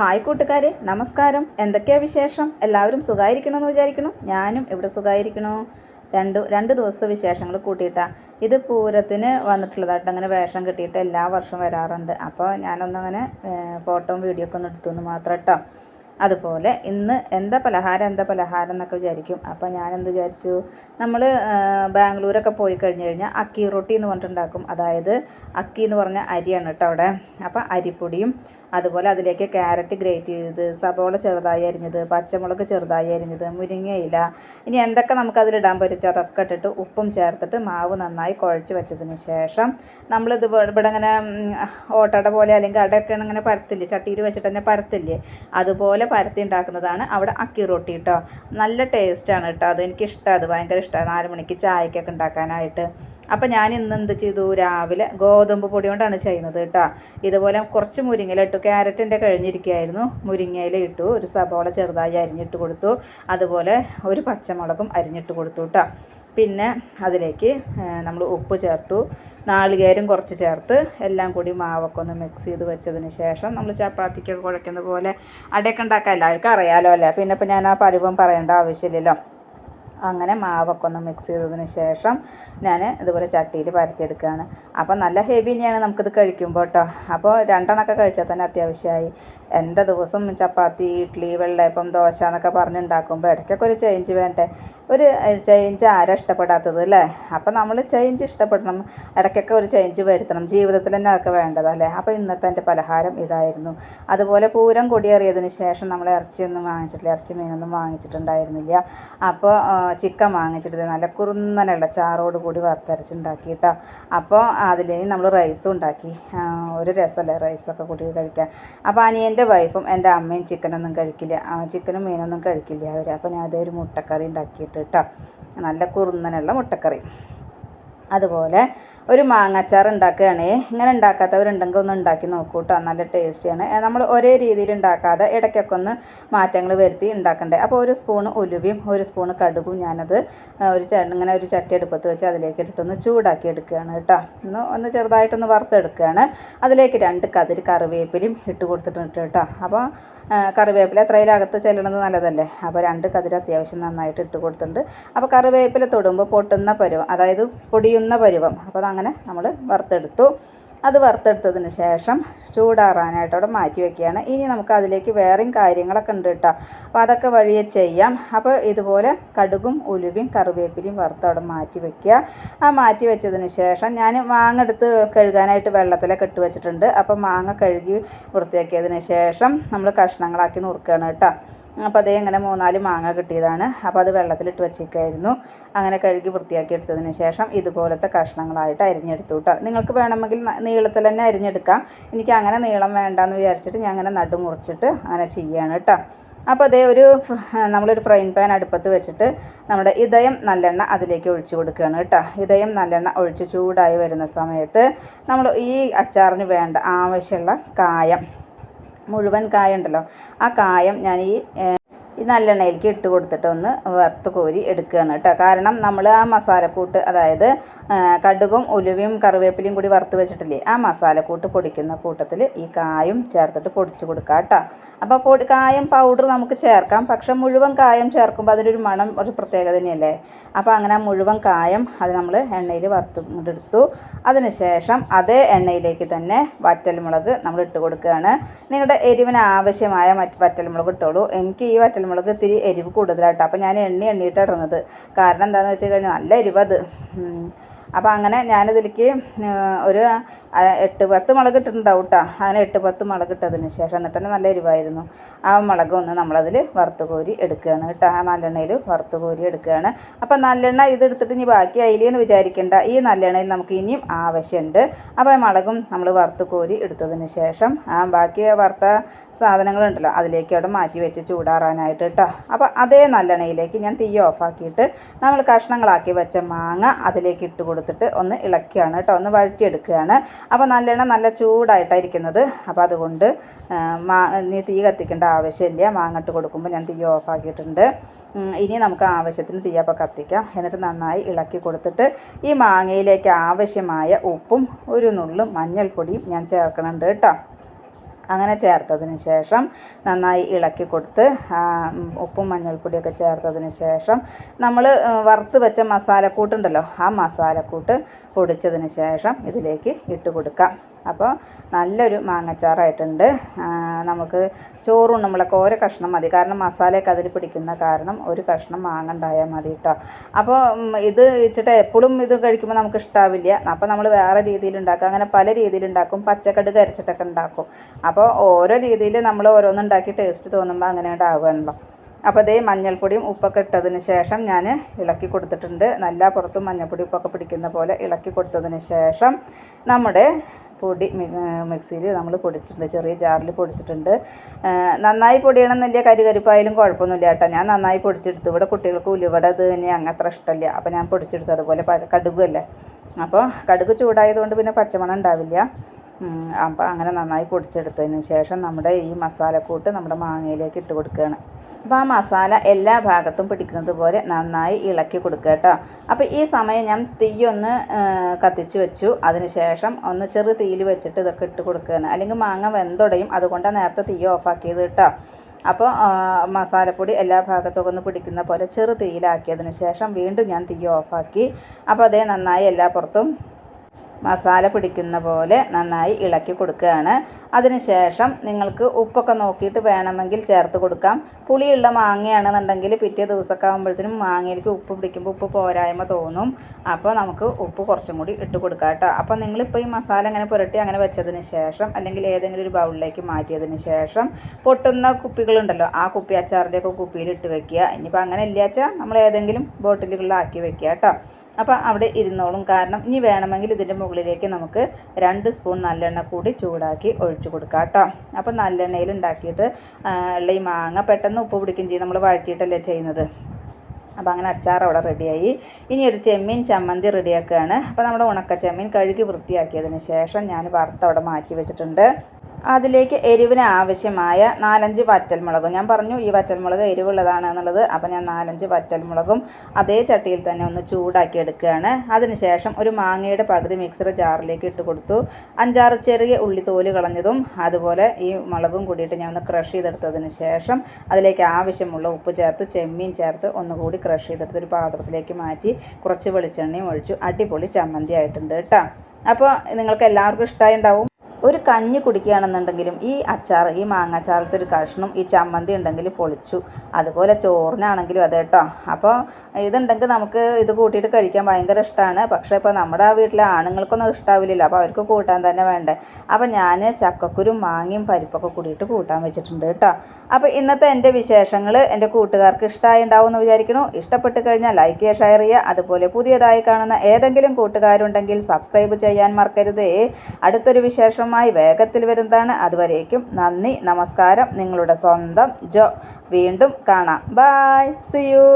Hi കൂട്ടുകാരെ നമസ്കാരം. എന്തൊക്കെയാണ് വിശേഷം? എല്ലാവരും സുഖമായിരിക്കണമെന്ന് വിചാരിക്കണം ഞാനും ഇവിടെ സുഖമായിരിക്കണോ രണ്ട് രണ്ട് ദിവസത്തെ വിശേഷങ്ങൾ കൂട്ടിയിട്ടാണ് ഇത് പൂരത്തിന് വന്നിട്ടുള്ളതായിട്ട് അങ്ങനെ വേഷം കിട്ടിയിട്ട് എല്ലാ വർഷവും വരാറുണ്ട്. അപ്പോൾ ഞാനൊന്നങ്ങനെ ഫോട്ടോയും വീഡിയോ ഒക്കെ ഒന്ന് എടുത്തു എന്ന് മാത്രം കേട്ടോ അതുപോലെ ഇന്ന് എന്താ പലഹാരം എന്താ പലഹാരം എന്നൊക്കെ വിചാരിക്കും. അപ്പോൾ ഞാൻ വിചാരിച്ചു? നമ്മൾ ബാംഗ്ലൂരൊക്കെ പോയി കഴിഞ്ഞ് കഴിഞ്ഞാൽ അക്കി റൊട്ടി എന്ന് പറഞ്ഞിട്ടുണ്ടാക്കും. അതായത് അക്കി എന്ന് പറഞ്ഞ അരിയാണ് കേട്ടോ അവിടെ. അപ്പോൾ അരിപ്പൊടിയും അതുപോലെ അതിലേക്ക് ക്യാരറ്റ് ഗ്രേറ്റ് ചെയ്തത് സബോള ചെറുതായി അരിഞ്ഞത് പച്ചമുളക് ചെറുതായി അരിഞ്ഞത് മുരിങ്ങയില ഇനി എന്തൊക്കെ നമുക്ക് അതിലിടാൻ പറ്റുമോ അതൊക്കെ ഇട്ടിട്ട് ഉപ്പും ചേർത്തിട്ട് മാവ് നന്നായി കുഴച്ച് വെച്ചതിന് ശേഷം നമ്മളിത് ഇവിടെ ഇങ്ങനെ ഓട്ടട പോലെ അല്ലെങ്കിൽ അടയൊക്കെ ഇങ്ങനെ പരത്തില്ലേ ചട്ടിയിൽ വെച്ചിട്ട് തന്നെ പരത്തില്ലേ? അതുപോലെ പരത്തി ഉണ്ടാക്കുന്നതാണ് അവിടെ അക്കി റൊട്ടി കേട്ടോ നല്ല ടേസ്റ്റാണ് കേട്ടോ അത് എനിക്കിഷ്ടമാണ് അത് ഭയങ്കര ഇഷ്ടമാണ് നാല് മണിക്ക് ചായക്കൊക്കെ ഉണ്ടാക്കാനായിട്ട്. അപ്പം ഞാൻ ഇന്ന് എന്ത് ചെയ്തു? രാവിലെ ഗോതമ്പ് പൊടി കൊണ്ടാണ് ചെയ്യുന്നത് കേട്ടോ. ഇതുപോലെ കുറച്ച് മുരിങ്ങയില ഇട്ടു. ക്യാരറ്റിന്റെ കഴിഞ്ഞിരിക്കുകയായിരുന്നു. മുരിങ്ങയില ഇട്ടു. ഒരു സബോള ചെറുതായി അരിഞ്ഞിട്ട് കൊടുത്തു. അതുപോലെ ഒരു പച്ചമുളകും അരിഞ്ഞിട്ട് കൊടുത്തു കേട്ടോ. പിന്നെ അതിലേക്ക് നമ്മൾ ഉപ്പ് ചേർത്തു. നാളികേരം കുറച്ച് ചേർത്ത് എല്ലാം കൂടി മാവൊക്കെ ഒന്ന് മിക്സ് ചെയ്ത് വെച്ചതിന് ശേഷം നമ്മൾ ചപ്പാത്തിക്കൊക്കെ കുഴക്കുന്ന പോലെ അടയൊക്കെ ഉണ്ടാക്കാൻ എല്ലാവർക്കും അറിയാലോ അല്ലേ? പിന്നെ ഇപ്പം ഞാൻ ആ പരുവം പറയേണ്ട ആവശ്യമില്ലല്ലോ. അങ്ങനെ മാവൊക്കെ ഒന്ന് മിക്സ് ചെയ്തതിന് ശേഷം ഞാൻ ഇതുപോലെ ചട്ടിയിൽ പരത്തിയെടുക്കുകയാണ്. അപ്പോൾ നല്ല ഹെവി തന്നെയാണ് നമുക്കിത് കഴിക്കുമ്പോൾ കേട്ടോ അപ്പോൾ രണ്ടെണ്ണമൊക്കെ കഴിച്ചാൽ തന്നെ അത്യാവശ്യമായി. എന്റെ ദിവസം ചപ്പാത്തി ഇഡ്ഡലി വെള്ളയപ്പം ദോശ എന്നൊക്കെ പറഞ്ഞുണ്ടാക്കുമ്പോൾ ഇടയ്ക്കൊക്കെ ഒരു ചേഞ്ച് വേണ്ടേ? ഒരു ചേഞ്ച് ആരാ ഇഷ്ടപ്പെടാത്തത് അല്ലേ? അപ്പം നമ്മൾ ചേഞ്ച് ഇഷ്ടപ്പെടണം. ഇടയ്ക്കൊക്കെ ഒരു ചേഞ്ച് വരുത്തണം. ജീവിതത്തിൽ തന്നെ അതൊക്കെ വേണ്ടതല്ലേ? അപ്പോൾ ഇന്നത്തെ എന്റെ പലഹാരം ഇതായിരുന്നു. അതുപോലെ പൂരം കൊടിയേറിയതിന് ശേഷം നമ്മൾ ഇറച്ചിയൊന്നും വാങ്ങിച്ചിട്ടില്ല. ഇറച്ചി മീനൊന്നും വാങ്ങിച്ചിട്ടുണ്ടായിരുന്നില്ല. അപ്പോൾ ചിക്കൻ വാങ്ങിച്ചിട്ട് നല്ല കുറുന്നനുള്ള ചാറോട് കൂടി വറുത്തരച്ചുണ്ടാക്കിയിട്ടോ. അപ്പോൾ അതിൽ നമ്മൾ റൈസും ഉണ്ടാക്കി. ഒരു രസമല്ലേ റൈസൊക്കെ കൂട്ടി കഴിക്കാൻ? അപ്പോൾ അനിയന്റെ വൈഫും എന്റെ അമ്മയും ചിക്കനൊന്നും കഴിക്കില്ല. ആ ചിക്കനും മീനൊന്നും കഴിക്കില്ല അവർ അപ്പോൾ ഞാൻ അതൊരു മുട്ടക്കറി ഉണ്ടാക്കിയിട്ട് കേട്ടോ നല്ല കുറുന്നനുള്ള മുട്ടക്കറി. അതുപോലെ ഒരു മാങ്ങാച്ചാർ ഉണ്ടാക്കുകയാണ്. ഇങ്ങനെ ഉണ്ടാക്കാത്തവരുണ്ടെങ്കിൽ ഒന്ന് ഉണ്ടാക്കി നോക്കൂ കേട്ടോ നല്ല ടേസ്റ്റിയാണ്. നമ്മൾ ഒരേ രീതിയിൽ ഉണ്ടാക്കാതെ ഇടയ്ക്കൊക്കെ ഒന്ന് മാറ്റങ്ങൾ വരുത്തി ഉണ്ടാക്കണ്ടേ. അപ്പോൾ ഒരു സ്പൂൺ ഉലുവയും ഒരു സ്പൂൺ കടുകും ഞാനത് ഒരു ഇങ്ങനെ ഒരു ചട്ടി അടുപ്പത്ത് വെച്ച് അതിലേക്ക് ഇട്ടിട്ടൊന്ന് ചൂടാക്കി എടുക്കുകയാണ് കേട്ടോ. ഒന്ന് ഒന്ന് ചെറുതായിട്ടൊന്ന് വറുത്തെടുക്കുകയാണ്. അതിലേക്ക് രണ്ട് കതിർ കറിവേപ്പിലയും ഇട്ട് കൊടുത്തിട്ടുണ്ട് കേട്ടോ. അപ്പോൾ കറിവേപ്പില എത്രയിലകത്ത് ചെല്ലണത് നല്ലതല്ലേ? അപ്പോൾ രണ്ട് കതിര് അത്യാവശ്യം നന്നായിട്ട് ഇട്ട് കൊടുത്തിട്ടുണ്ട്. അപ്പോൾ കറിവേപ്പില തൊടുമ്പോൾ പൊട്ടുന്ന പരുവം അതായത് പൊടിയുന്ന പരുവം അപ്പോൾ അങ്ങനെ നമ്മൾ വറുത്തെടുത്തു. അത് വറുത്തെടുത്തതിന് ശേഷം ചൂടാറാനായിട്ട് അവിടെ മാറ്റി വയ്ക്കുകയാണ് ഇനി നമുക്ക് അതിലേക്ക് വേറെയും കാര്യങ്ങളൊക്കെ ഉണ്ട് കേട്ടോ. അപ്പോൾ അതൊക്കെ വഴിയെ ചെയ്യാം. അപ്പോൾ ഇതുപോലെ കടുകും ഉലുവയും കറിവേപ്പിലയും വറുത്ത് അവിടെ മാറ്റി വയ്ക്കുക ആ മാറ്റി വെച്ചതിന് ശേഷം ഞാൻ മാങ്ങ എടുത്ത് കഴുകാനായിട്ട് വെള്ളത്തിലൊക്കെ ഇട്ട് വെച്ചിട്ടുണ്ട്. അപ്പോൾ മാങ്ങ കഴുകി വൃത്തിയാക്കിയതിന് ശേഷം നമ്മൾ കഷ്ണങ്ങളാക്കി നുറുക്കുകയാണ് കേട്ടോ. അപ്പോൾ അതേ ഇങ്ങനെ മൂന്നാൽ മാങ്ങ കിട്ടിയതാണ്. അപ്പോൾ അത് വെള്ളത്തിലിട്ട് വെച്ചേക്കായിരുന്നു അങ്ങനെ കഴുകി വൃത്തിയാക്കി എടുത്തതിന് ശേഷം ഇതുപോലത്തെ കഷ്ണങ്ങളായിട്ട് അരിഞ്ഞെടുത്തു കേട്ടോ നിങ്ങൾക്ക് വേണമെങ്കിൽ നീളത്തിൽ തന്നെ അരിഞ്ഞെടുക്കാം. എനിക്ക് അങ്ങനെ നീളം വേണ്ടാന്ന് വിചാരിച്ചിട്ട് ഞാൻ അങ്ങനെ നടു മുറിച്ചിട്ട് അങ്ങനെ ചെയ്യുകയാണ് കേട്ടോ അപ്പോൾ അതേ ഒരു നമ്മളൊരു ഫ്രൈൻ പാൻ അടുപ്പത്ത് വെച്ചിട്ട് നമ്മുടെ ഇതയം നല്ലെണ്ണ അതിലേക്ക് ഒഴിച്ചു കൊടുക്കുകയാണ് കേട്ടോ ഇതയം നല്ലെണ്ണ ഒഴിച്ച് ചൂടായി വരുന്ന സമയത്ത് നമ്മൾ ഈ അച്ചാറിന് വേണ്ട ആവശ്യമുള്ള കായം മുഴുവൻ കായ ഉണ്ടല്ലോ ആ കായം ഞാൻ ഈ ഈ നല്ലെണ്ണയിലേക്ക് ഇട്ട് കൊടുത്തിട്ട് ഒന്ന് വറുത്ത് കോരി എടുക്കുകയാണ് കേട്ടോ. കാരണം നമ്മൾ ആ മസാലക്കൂട്ട് അതായത് കടുകും ഉലുവയും കറിവേപ്പിലയും കൂടി വറുത്ത് വെച്ചിട്ടില്ലേ? ആ മസാലക്കൂട്ട് പൊടിക്കുന്ന കൂട്ടത്തിൽ ഈ കായും ചേർത്തിട്ട് പൊടിച്ച് കൊടുക്കുക കേട്ടോ അപ്പോൾ പൊടി കായം പൗഡർ നമുക്ക് ചേർക്കാം. പക്ഷേ മുഴുവൻ കായം ചേർക്കുമ്പോൾ അതിനൊരു മണം ഒരു പ്രത്യേകത തന്നെയല്ലേ? അപ്പോൾ അങ്ങനെ മുഴുവൻ കായം അത് നമ്മൾ എണ്ണയിൽ വറുത്ത് എടുത്തു. അതിനുശേഷം അതേ എണ്ണയിലേക്ക് തന്നെ വറ്റൽമുളക് നമ്മൾ ഇട്ട് കൊടുക്കുകയാണ് നിങ്ങളുടെ എരിവിന് ആവശ്യമായ മറ്റ് വറ്റൽമുളക് ഇട്ടോളൂ. എനിക്ക് ഈ വറ്റൽമുളക് ഇത്തിരി എരിവ് കൂടുതലായിട്ടാണ് അപ്പോൾ ഞാൻ എണ്ണ എണ്ണിയിട്ട് ഇടുന്നത്. കാരണം എന്താണെന്ന് വെച്ച് കഴിഞ്ഞാൽ നല്ല എരിവത് അപ്പോൾ അങ്ങനെ ഞാനിതിലേക്ക് ഒരു എട്ട് പത്ത് മുളക് ഇട്ടിട്ടുണ്ടാവും കേട്ടോ അങ്ങനെ എട്ട് പത്ത് മുളക് ഇട്ടതിന് ശേഷം എന്നിട്ട് തന്നെ നല്ല എരിവായിരുന്നു. ആ മുളക് ഒന്ന് നമ്മളതിൽ വറുത്ത് കോരി എടുക്കുകയാണ് കേട്ടോ ആ നല്ലെണ്ണയിൽ വറുത്ത് കോരി എടുക്കുകയാണ്. അപ്പോൾ നല്ലെണ്ണ ഇതെടുത്തിട്ട് ഇനി ബാക്കി അതിലെന്ന് വിചാരിക്കേണ്ട. ഈ നല്ലെണ്ണയിൽ നമുക്ക് ഇനിയും ആവശ്യമുണ്ട്. അപ്പോൾ മുളകും നമ്മൾ വറുത്ത് കോരി എടുത്തതിന് ശേഷം ആ ബാക്കി വറുത്ത സാധനങ്ങളുണ്ടല്ലോ അതിലേക്ക് അവിടെ മാറ്റി വെച്ച് ചൂടാറാനായിട്ട് കേട്ടോ അപ്പോൾ അതേ നല്ലെണ്ണയിലേക്ക് ഞാൻ തീ ഓഫാക്കിയിട്ട് നമ്മൾ കഷ്ണങ്ങളാക്കി വെച്ച മാങ്ങ അതിലേക്ക് ഇട്ട് കൊടുത്തിട്ട് ഒന്ന് ഇളക്കുകയാണ് കേട്ടോ ഒന്ന് വഴറ്റിയെടുക്കുകയാണ്. അപ്പോൾ നല്ലെണ്ണം നല്ല ചൂടായിട്ടായിരിക്കുന്നത്. അപ്പോൾ അതുകൊണ്ട് മാ നീ തീ കത്തിക്കേണ്ട ആവശ്യമില്ല. മാങ്ങട്ട് കൊടുക്കുമ്പോൾ ഞാൻ തീ ഓഫാക്കിയിട്ടുണ്ട്. ഇനി നമുക്ക് ആവശ്യത്തിന് തീയപ്പം കത്തിക്കാം. എന്നിട്ട് നന്നായി ഇളക്കി കൊടുത്തിട്ട് ഈ മാങ്ങയിലേക്ക് ആവശ്യമായ ഉപ്പും ഒരു നുള്ളും മഞ്ഞൾപ്പൊടിയും ഞാൻ ചേർക്കണുണ്ട് കേട്ടോ. അങ്ങനെ ചേർത്തതിന് ശേഷം നന്നായി ഇളക്കി കൊടുത്ത് ഉപ്പും മഞ്ഞൾപ്പൊടിയൊക്കെ ചേർത്തതിന് ശേഷം നമ്മൾ വറുത്ത് വെച്ച മസാലക്കൂട്ടുണ്ടല്ലോ ആ മസാലക്കൂട്ട് പൊടിച്ചതിന് ശേഷം ഇതിലേക്ക് ഇട്ട് കൊടുക്കാം. അപ്പോൾ നല്ലൊരു മാങ്ങച്ചാറായിട്ടുണ്ട്. നമുക്ക് ചോറും നമ്മളൊക്കെ ഓരോ കഷ്ണം മതി. കാരണം മസാലയൊക്കെ അതിൽ പിടിക്കുന്ന കാരണം ഒരു കഷ്ണം മാങ്ങ ഉണ്ടായാൽ മതി കേട്ടോ അപ്പോൾ ഇത് വെച്ചിട്ട് എപ്പോഴും ഇത് കഴിക്കുമ്പോൾ നമുക്ക് ഇഷ്ടാവില്ല. അപ്പോൾ നമ്മൾ വേറെ രീതിയിൽ ഉണ്ടാക്കും. അങ്ങനെ പല രീതിയിൽ ഉണ്ടാക്കും. പച്ചക്കടുക് അരച്ചിട്ടൊക്കെ ഉണ്ടാക്കും. അപ്പോൾ ഓരോ രീതിയിൽ നമ്മൾ ഓരോന്നുണ്ടാക്കി ടേസ്റ്റ് തോന്നുമ്പോൾ അങ്ങനെ ഉണ്ടാവുകയാണല്ലോ അപ്പോൾ അതേ മഞ്ഞൾപ്പൊടിയും ഉപ്പൊക്കെ ഇട്ടതിന് ശേഷം ഞാൻ ഇളക്കി കൊടുത്തിട്ടുണ്ട്. നല്ല പുറത്തും മഞ്ഞൾപ്പൊടി ഉപ്പൊക്കെ പിടിക്കുന്ന പോലെ ഇളക്കി കൊടുത്തതിന് ശേഷം നമ്മുടെ പൊടി മിക്സിയിൽ നമ്മൾ പൊടിച്ചിട്ടുണ്ട് ചെറിയ ജാറിൽ പൊടിച്ചിട്ടുണ്ട്. നന്നായി പൊടിയണമെന്നില്ല കരികരിപ്പായാലും കുഴപ്പമൊന്നുമില്ല കേട്ടോ. ഞാൻ നന്നായി പൊടിച്ചെടുത്തു. ഇവിടെ കുട്ടികൾക്ക് ഉലുവട ഇത് തന്നെ അങ്ങനെ ഇഷ്ടമില്ല. അപ്പോൾ ഞാൻ പൊടിച്ചെടുത്തു. അതുപോലെ കടുകുമല്ലേ അപ്പോൾ കടുക് ചൂടായതുകൊണ്ട് പിന്നെ പച്ചമണം ഉണ്ടാവില്ല. അപ്പോൾ അങ്ങനെ നന്നായി പൊടിച്ചെടുത്തതിന് ശേഷം നമ്മുടെ ഈ മസാലക്കൂട്ട് നമ്മുടെ മാങ്ങയിലേക്ക് ഇട്ട് കൊടുക്കുകയാണ്. അപ്പോൾ ആ മസാല എല്ലാ ഭാഗത്തും പിടിക്കുന്നത് പോലെ നന്നായി ഇളക്കി കൊടുക്കുക കേട്ടോ അപ്പോൾ ഈ സമയം ഞാൻ തീയൊന്ന് കത്തിച്ച് വെച്ചു. അതിന് ശേഷം ഒന്ന് ചെറു തീയിൽ വെച്ചിട്ട് ഇതൊക്കെ ഇട്ട് കൊടുക്കുകയാണ്. അല്ലെങ്കിൽ മാങ്ങ വെന്തുടയും അതുകൊണ്ടാണ് നേരത്തെ തീ ഓഫാക്കിയത് കേട്ടോ അപ്പോൾ മസാലപ്പൊടി എല്ലാ ഭാഗത്തൊക്കെ ഒന്ന് പിടിക്കുന്ന പോലെ ചെറു തീയിലാക്കിയതിന് ശേഷം വീണ്ടും ഞാൻ തീ ഓഫാക്കി അപ്പോൾ അതേ നന്നായി എല്ലാ പുറത്തും മസാല പിടിക്കുന്ന പോലെ നന്നായി ഇളക്കി കൊടുക്കുകയാണ്. അതിനുശേഷം നിങ്ങൾക്ക് ഉപ്പൊക്കെ നോക്കിയിട്ട് വേണമെങ്കിൽ ചേർത്ത് കൊടുക്കാം. പുളിയുള്ള മാങ്ങയാണെന്നുണ്ടെങ്കിൽ പിറ്റേ ദിവസമൊക്കെ ആകുമ്പോഴത്തേനും മാങ്ങയിലേക്ക് ഉപ്പ് പിടിക്കുമ്പോൾ ഉപ്പ് പോരായ്മ തോന്നും. അപ്പോൾ നമുക്ക് ഉപ്പ് കുറച്ചും കൂടി ഇട്ട് കൊടുക്കാം കേട്ടോ. അപ്പോൾ നിങ്ങളിപ്പോൾ ഈ മസാല അങ്ങനെ പുരട്ടി അങ്ങനെ വെച്ചതിന് ശേഷം അല്ലെങ്കിൽ ഏതെങ്കിലും ഒരു ബൗളിലേക്ക് മാറ്റിയതിന് ശേഷം പൊട്ടുന്ന കുപ്പികളുണ്ടല്ലോ ആ കുപ്പി അച്ചാറിന്റെയൊക്കെ കുപ്പിയിൽ ഇട്ട് വെക്കുക. ഇനിയിപ്പോൾ അങ്ങനെ ഇല്ലാച്ചാൽ നമ്മൾ ഏതെങ്കിലും ബോട്ടിലുകളിലാക്കി വെക്കുക കേട്ടോ. അപ്പോൾ അവിടെ ഇരുന്നോളും. കാരണം ഇനി വേണമെങ്കിൽ ഇതിന്റെ മുകളിലേക്ക് നമുക്ക് രണ്ട് സ്പൂൺ നല്ലെണ്ണ കൂടി ചൂടാക്കി ഒഴിച്ചു കൊടുക്കാം കേട്ടോ. അപ്പോൾ നല്ലെണ്ണയിൽ ഉണ്ടാക്കിയിട്ട് ഉള്ള ഈ മാങ്ങ പെട്ടെന്ന് ഉപ്പ് പിടിക്കുകയും ചെയ്യും. നമ്മൾ വഴറ്റിയിട്ടല്ലേ ചെയ്യുന്നത്. അപ്പോൾ അങ്ങനെ അച്ചാർ അവിടെ റെഡിയായി. ഇനി ഒരു ചെമ്മീൻ ചമ്മന്തി റെഡിയാക്കുകയാണ്. അപ്പോൾ നമ്മുടെ ഉണക്ക ചെമ്മീൻ കഴുകി വൃത്തിയാക്കിയതിന് ശേഷം ഞാൻ വറുത്ത് അവിടെ മാറ്റി വെച്ചിട്ടുണ്ട്. അതിലേക്ക് എരിവിന് ആവശ്യമായ നാലഞ്ച് വറ്റൽമുളകും. ഞാൻ പറഞ്ഞു ഈ വറ്റൽമുളക് എരിവുള്ളതാണ് എന്നുള്ളത്. അപ്പോൾ ഞാൻ നാലഞ്ച് വറ്റൽമുളകും അതേ ചട്ടിയിൽ തന്നെ ഒന്ന് ചൂടാക്കി എടുക്കുകയാണ്. അതിനുശേഷം ഒരു മാങ്ങയുടെ പകുതി മിക്സർ ജാറിലേക്ക് ഇട്ട് കൊടുത്തു. അഞ്ചാറ് ചെറിയ ഉള്ളി തോൽ കളഞ്ഞതും അതുപോലെ ഈ മുളകും കൂടിയിട്ട് ഞാൻ ഒന്ന് ക്രഷ് ചെയ്തെടുത്തതിന് ശേഷം അതിലേക്ക് ആവശ്യമുള്ള ഉപ്പ് ചേർത്ത് ചെമ്മീൻ ചേർത്ത് ഒന്നുകൂടി ക്രഷ് ചെയ്തെടുത്ത് ഒരു പാത്രത്തിലേക്ക് മാറ്റി കുറച്ച് വെളിച്ചെണ്ണയും ഒഴിച്ചു. അടിപൊളി ചമ്മന്തി ആയിട്ടുണ്ട് കേട്ടോ. അപ്പോൾ നിങ്ങൾക്ക് എല്ലാവർക്കും ഇഷ്ടമായി ഉണ്ടാവും. ഒരു കഞ്ഞി കുടിക്കുകയാണെന്നുണ്ടെങ്കിലും ഈ അച്ചാർ ഈ മാങ്ങ അച്ചാറത്തെ ഒരു കഷ്ണം ഈ ചമ്മന്തി ഉണ്ടെങ്കിൽ പൊളിച്ചു. അതുപോലെ ചോറിനാണെങ്കിലും അതെ കേട്ടോ. അപ്പോൾ ഇതുണ്ടെങ്കിൽ നമുക്ക് ഇത് കൂട്ടിയിട്ട് കഴിക്കാൻ ഭയങ്കര ഇഷ്ടമാണ്. പക്ഷേ ഇപ്പോൾ നമ്മുടെ ആ വീട്ടിലെ ആണുങ്ങൾക്കൊന്നും അത് ഇഷ്ടാവില്ലല്ലോ. അപ്പോൾ അവർക്ക് കൂട്ടാൻ തന്നെ വേണ്ടേ. അപ്പോൾ ഞാൻ ചക്കക്കുരും മാങ്ങയും പരിപ്പൊക്കെ കൂടിയിട്ട് കൂട്ടാൻ വെച്ചിട്ടുണ്ട് കേട്ടോ. അപ്പോൾ ഇന്നത്തെ എന്റെ വിശേഷങ്ങൾ എന്റെ കൂട്ടുകാർക്ക് ഇഷ്ടമായി ഉണ്ടാവുമെന്ന് വിചാരിക്കുന്നു. ഇഷ്ടപ്പെട്ട് കഴിഞ്ഞാൽ ലൈക്ക് ചെയ്യുക ഷെയർ ചെയ്യുക. അതുപോലെ പുതിയതായി കാണുന്ന ഏതെങ്കിലും കൂട്ടുകാരുണ്ടെങ്കിൽ സബ്സ്ക്രൈബ് ചെയ്യാൻ മറക്കരുതേ. അടുത്തൊരു വിശേഷമായി വേഗത്തിൽ വരുന്നതാണ്. അതുവരേക്കും നന്ദി നമസ്കാരം. നിങ്ങളുടെ സ്വന്തം ജോ. വീണ്ടും കാണാം. Bye C U